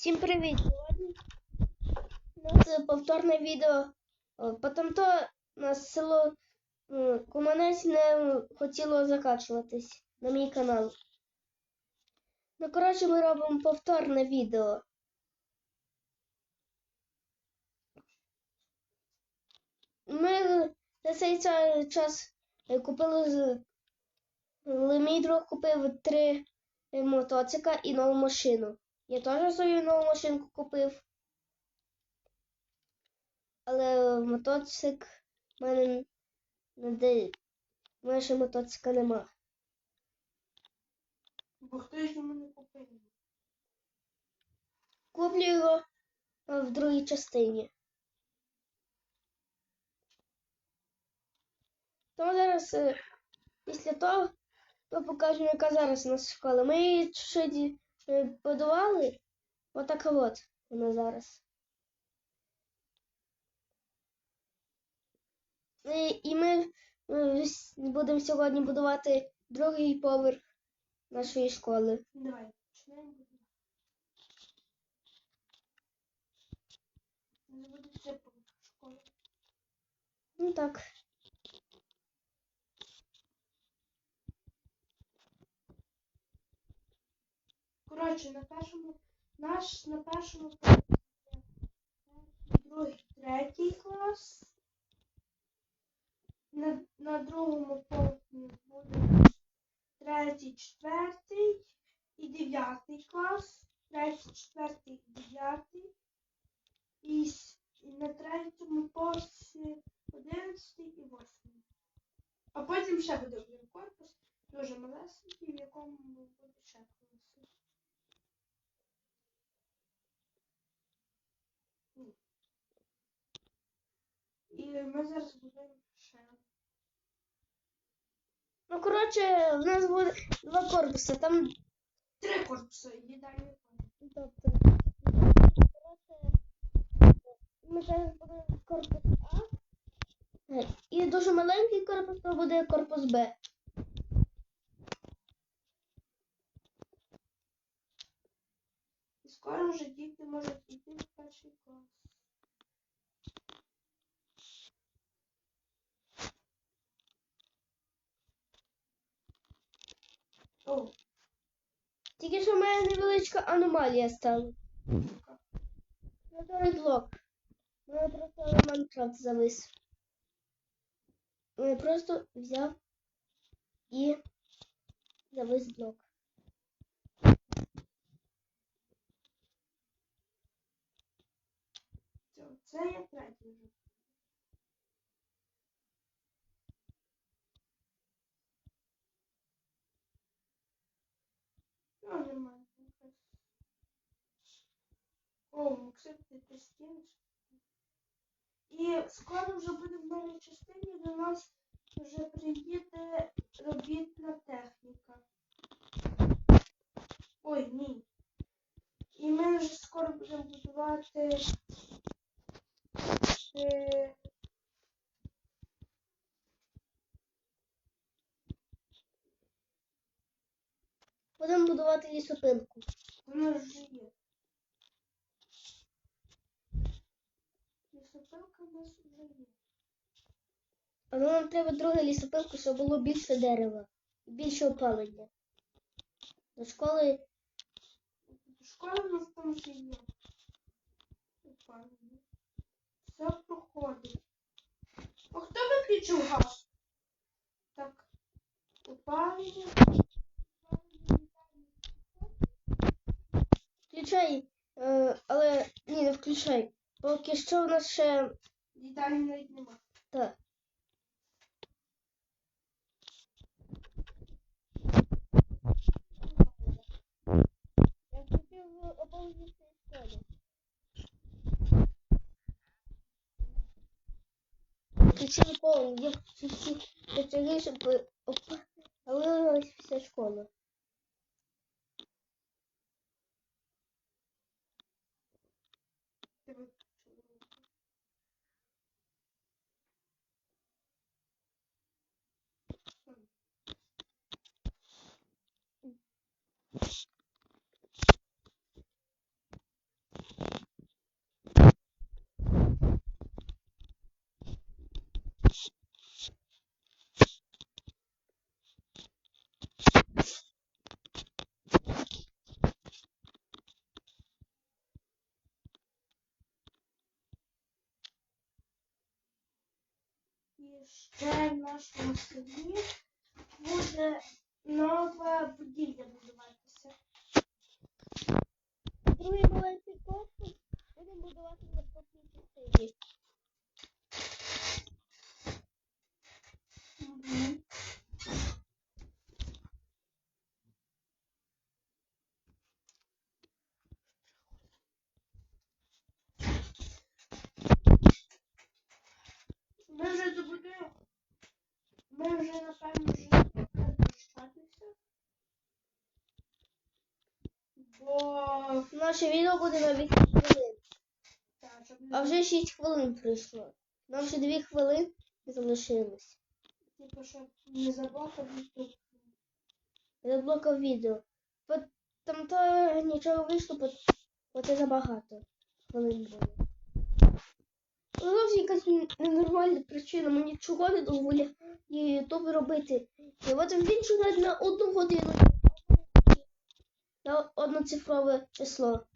Всім привіт! Сьогодні у нас повторне відео. Потім то у нас село Куманець не хотіло закачуватись на мій канал. Ну, коротше, ми робимо повторне відео. Ми за цей час е, купили е, мій друг купив три е, мотоцика і нову машину. Я теж свою нову машинку купив. Але мотоцик в мене не в мене ще мотоцика нема. Бо хтось йому не купив. Куплю його е, в другій частині. Тому зараз е, після того то покажу, яка зараз у нас школа. Ми її чуть е. Отака от вона зараз. І, і ми е, будемо сьогодні будувати другий поверх нашої школи. Давай, почнемо. Ну так. Коротше, на першому, наш на першому другий, третій клас. На, на другому поверсі буде третій, четвертий і дев'ятий клас. Третій, четвертий, дев'ятий. І на третьому поверсі одинадцятий і восьмий. А потім ще буде один корпус, дуже малесенький, в якому буде ще класи. Ні. І ми зараз будемо ще. Ну, коротше, в нас буде два корпуси. Там Три корпуси, їдальні Тобто, коротше, ми зараз будемо корпус А. І дуже маленький корпус, то буде корпус Б. мене невеличка аномалія стала. яка? На другий блок. У мене просто Майнкрафт завис. Я просто взяв і завис блок. Це, це я третій вже. О, Максим, ти стінеш? І скоро вже буде в новій частині до нас вже приїде робітна техніка. Ой, ні. І ми вже скоро будемо будувати е, Будемо будувати лісопилку. Воно вже є. Лісопилка в нас вже є. Але нам треба друге лісопилку, щоб було більше дерева і більше опалення. До школи Школа у нас там вже є. Опалення. Все проходить. А хто виключив газ? Так. Опалення. включай, е, але ні, не включай. Поки що у нас ще Дітей навіть нема. так. Я хотів в оповідній. Включили повні, я всі щоб опалилась вся школа. Ще в нашому селі буде нова будівля будуватися. Другий маленький корпус будемо будувати в наступній частині. Мгм. Ми вже добудуємо. Ми вже, напевно, вже не будемо дочекатися. Бо Наше відео буде на 8 хвилин. так, щоб не А вже 6 хвилин пройшло. Нам ще 2 хвилини залишилось. типу, щоб не заблокав YouTube. Заблокав відео. Бо там то нічого вийшло, бо, бо це забагато хвилин було. Ну, Зовсім якась н- ненормальна причина, мені нічого не дозволяє Ютуб робити. І от він що на одну годину на одноцифрове число.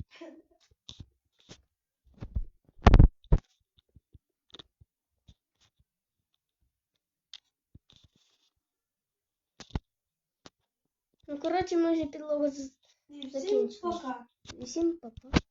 Ну, коротше, ми вже підлогу закінчили. Всім пока. всім папа.